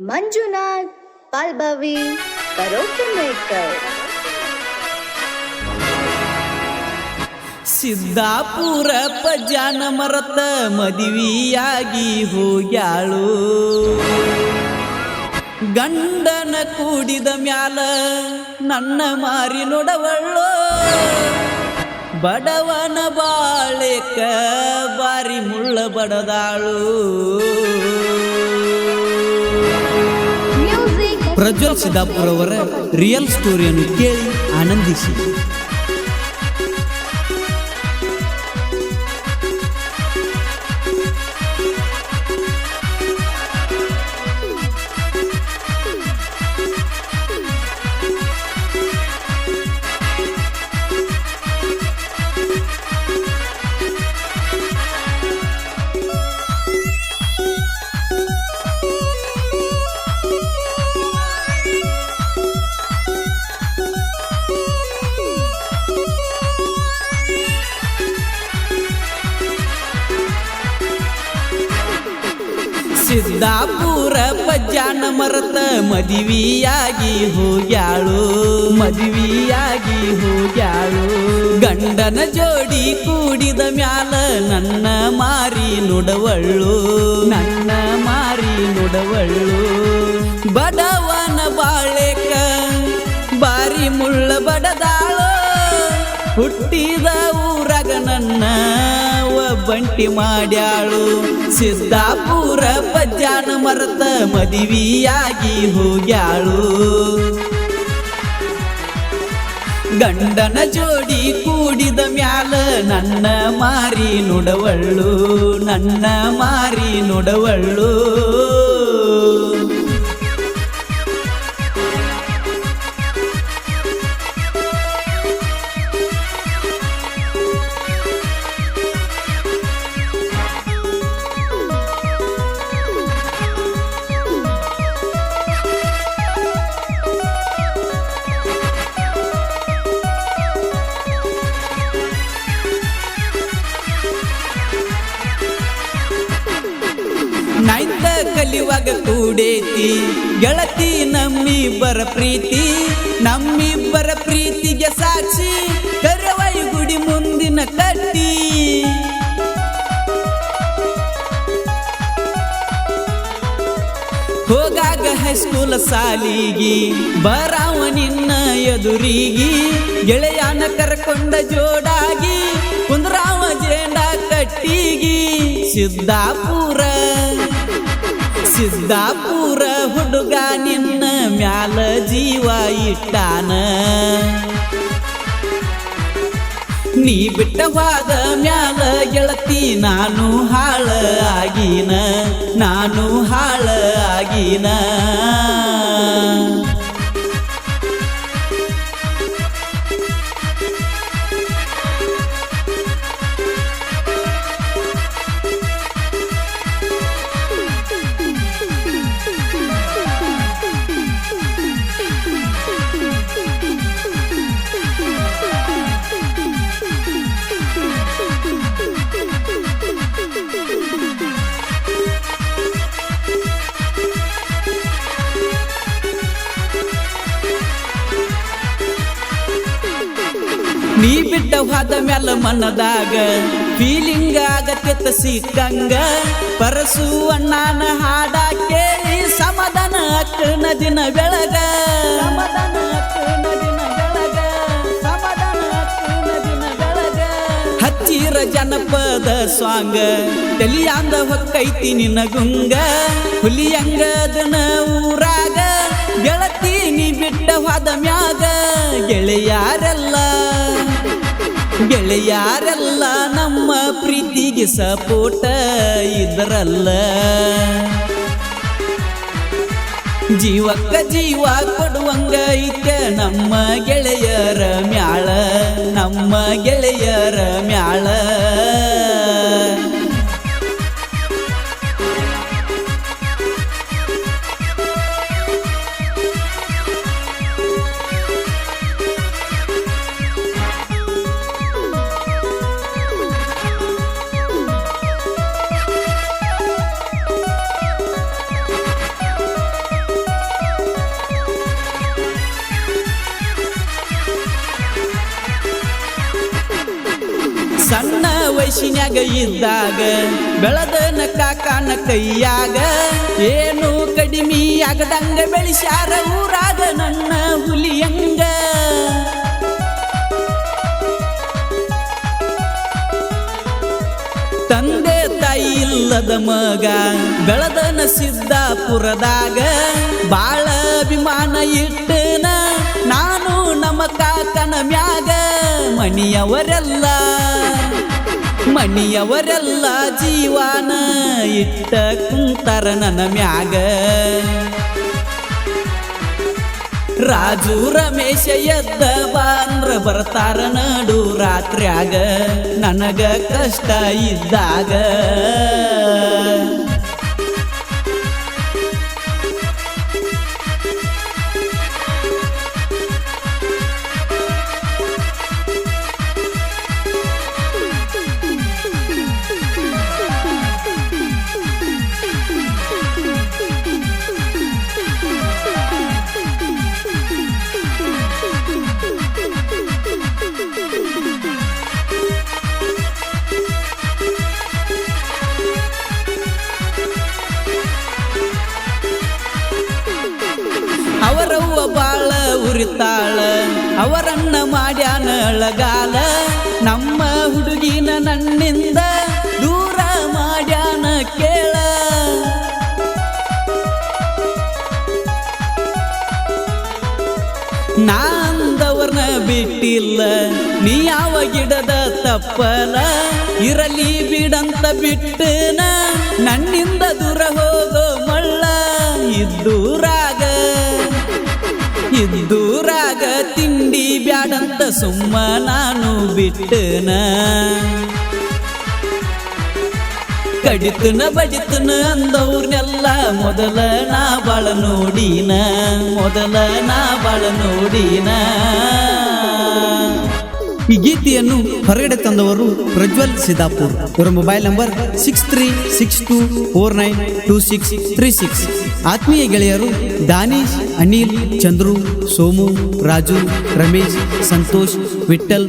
Manjunath Palbhavi, karaoke maker Siddapura ಪಜಾನ ಮರತ ಮದುವೆಯಾಗಿ ಹೋಗ್ಯಾಳು. ಗಂಡನ ಕೂಡಿದ ಮ್ಯಾಲ ನನ್ನ ಮಾರಿ ನೋಡವಳ್ಳೋ ಬಡವನ ಬಾಳೆಕ ಬಾರಿ ಮುಳ್ಳ ಬಡದಾಳು ಪ್ರಜ್ವಲ್ ಸಿದ್ದಾಪುರ್ ಅವರ ರಿಯಲ್ ಸ್ಟೋರಿಯನ್ನು ಕೇಳಿ ಆನಂದಿಸಿ. ಸಿದ್ದಾಪುರ ಬಜ್ಜಾನ ಮರತ ಮದುವಿಯಾಗಿ ಹೋಗ್ಯಾಳು. ಮದುವಿಯಾಗಿ ಹೋಗ್ಯಾಳು. ಗಂಡನ ಜೋಡಿ ಕೂಡಿದ ಮ್ಯಾಲ ನನ್ನ ಮಾರಿ ನುಡವಳ್ಳು ನನ್ನ ಮಾರಿ ನುಡವಳ್ಳು ಬಡವನ ಬಾಳೆಕ ಬಾರಿ ಮುಳ್ಳ ಬಡದಾಳು. ಹುಟ್ಟಿದ ಊರಗ ನನ್ನ ಒಬ್ಬಂಟಿ ಮಾಡ್ಯಾಳು. ಸಿದ್ದಾಪುರ ಪಜ್ಜಾನ ಮರತ ಮದುವೆಯಾಗಿ ಹೋಗ್ಯಾಳು. ಗಂಡನ ಜೋಡಿ ಕೂಡಿದ ಮ್ಯಾಲ ನನ್ನ ಮಾರಿ ನುಡವಳ್ಳು ನನ್ನ ಮಾರಿ ನುಡವಳ್ಳು ಕಲಿಯುವಾಗ ಕೂಡೇತಿ. ಗೆಳತಿ ನಮ್ಮಿಬ್ಬರ ಪ್ರೀತಿ, ನಮ್ಮಿಬ್ಬರ ಪ್ರೀತಿಗೆ ಸಾಕ್ಷಿ, ಕರವೈ ಗುಡಿ ಮುಂದಿನ ಕಟ್ಟಿ ಹೋಗಾಗ ಹೈಸ್ಕೂಲ್ ಸಾಲಿಗಿ, ಬರಾವ ನಿನ್ನ ಎದುರಿಗಿ, ಗೆಳೆಯನ ಕರ್ಕೊಂಡ ಜೋಡಾಗಿ, ಕುಂದ್ರಾವ ಜೇಂಡ ಕಟ್ಟಿಗಿ, ಸಿದ್ದಾಪುರ ಸಿದ್ದಾಪುರ ಹುಡುಗ ನಿನ್ನ ಮ್ಯಾಲ ಜೀವ ಇಟ್ಟಾನ. ನೀ ಬಿಟ್ಟವಾದ ಮ್ಯಾಲ ಗೆಳತಿ ನಾನು ಹಾಳ ಆಗಿನ, ನಾನು ಹಾಳ ಆಗಿನ. ನೀ ಬಿಟ್ಟ ಹೋದ ಮ್ಯಾಲ ಮನದಾಗ ಫೀಲಿಂಗ್ ಆಗತ್ತೆ ಸಿಕ್ಕಂಗ. ಪರಸು ಅಣ್ಣನ ಹಾಡ ಕೇಳಿ ಸಮಾಧಾನ ಅಕ್ಕನ ದಿನ ಬೆಳಗ. ಸಮಾಧಾನ ಅಕ್ಕನ ದಿನ ಬೆಳಗ. ಸಮಾಧಾನ ಅಕ್ಕನ ದಿನ ಬೆಳಗ. ಹಚ್ಚಿರ ಜನಪದ ಸ್ವಾಂಗ. ತಲಿಯಾಂದ ಹೊಕ್ಕೈತಿ ನಿನ್ನ ಗುಂಗ. ಹುಲಿಯಂಗದನ ಊರಾಗ. ಗೆಳತಿ ನೀ ಬಿಟ್ಟ ಹೋದ ಮ್ಯಾಗ. ಗೆಳೆಯಾರೆಲ್ಲ ಗೆಳೆಯಾರೆಲ್ಲ ನಮ್ಮ ಪ್ರೀತಿಗೆ ಸಪೋಟ ಇದರಲ್ಲ ಜೀವಕ್ಕ ಜೀವ ಕೊಡುವಂಗ ಐತೆ ನಮ್ಮ ಗೆಳೆಯರ ಮ್ಯಾಳ, ನಮ್ಮ ಗೆಳೆಯರ ಮ್ಯಾಳ. ವಯಸ್ಸಿನ್ಯಾಗ ಇದ್ದಾಗ ಬೆಳದನ ಕಾಕಾನ ಕೈಯಾಗ, ಏನು ಕಡಿಮೆ ಆಗದಂಗ ಬೆಳೆಸ್ಯಾರ ಊರಾಗ ನನ್ನ ಹುಲಿಯಂಗ. ತಂದೆ ತಾಯಿ ಇಲ್ಲದ ಮಗ, ಬೆಳದನ ಸಿದ್ದಾಪುರದಾಗ ಬಾಳ ಅಭಿಮಾನ ಇಟ್ಟನ. ನಾನು ನಮ್ಮ ಕಾಕನ ಮ್ಯಾಗ, ಮಣಿಯವರೆಲ್ಲ ಮಣಿಯವರೆಲ್ಲ ಜೀವಾನ ಇಟ್ಟ ಕುಂತರ ನನ್ನ ಮ್ಯಾಗ. ರಾಜು ರಮೇಶ ಎದ್ದ ಬಾಂದ್ರ ಬರ್ತಾರ ನಡು ರಾತ್ರ್ಯಾಗ. ನನಗ ಕಷ್ಟ ಇದ್ದಾಗ. ಉರಿತಾಳ ಅವರನ್ನ ಮಾಡ್ಯಾನ ನಮ್ಮ ಹುಡುಗಿನ ನನ್ನಿಂದ ದೂರ ಮಾಡ್ಯಾನ ಕೇಳ. ನಾಂದವ್ರನ್ನ ಬಿಟ್ಟಿಲ್ಲ, ನೀ ಯಾವ ಗಿಡದ ತಪ್ಪಲ. ಇರಲಿ ಬಿಡಂತ ಬಿಟ್ಟನ ಸುಮ್ಮ ನಾನು ಬಿಟ್ಟನ ಕಡಿತನ ಬಡಿತನ ಅಂದವ್ರನ್ನೆಲ್ಲ ಮೊದಲ ನಾ ಬಾಳ ನೋಡಿನ ಮೊದಲ ನಾ ಬಾಳ ನೋಡಿನ ಈ ಗೀತೆಯನ್ನು ಹೊರಗಡೆ ತಂದವರು ಪ್ರಜ್ವಲ್ ಸಿದ್ದಾಪುರ್. ಇವರ mobile number six three six two four nine two six three six ಆತ್ಮೀಯ ಗೆಳೆಯರು ದಾನೀಶ್, ಅನಿಲ್, ಚಂದ್ರು, ಸೋಮು, ರಾಜು, ರಮೇಶ್, ಸಂತೋಷ್ ವಿಠಲ್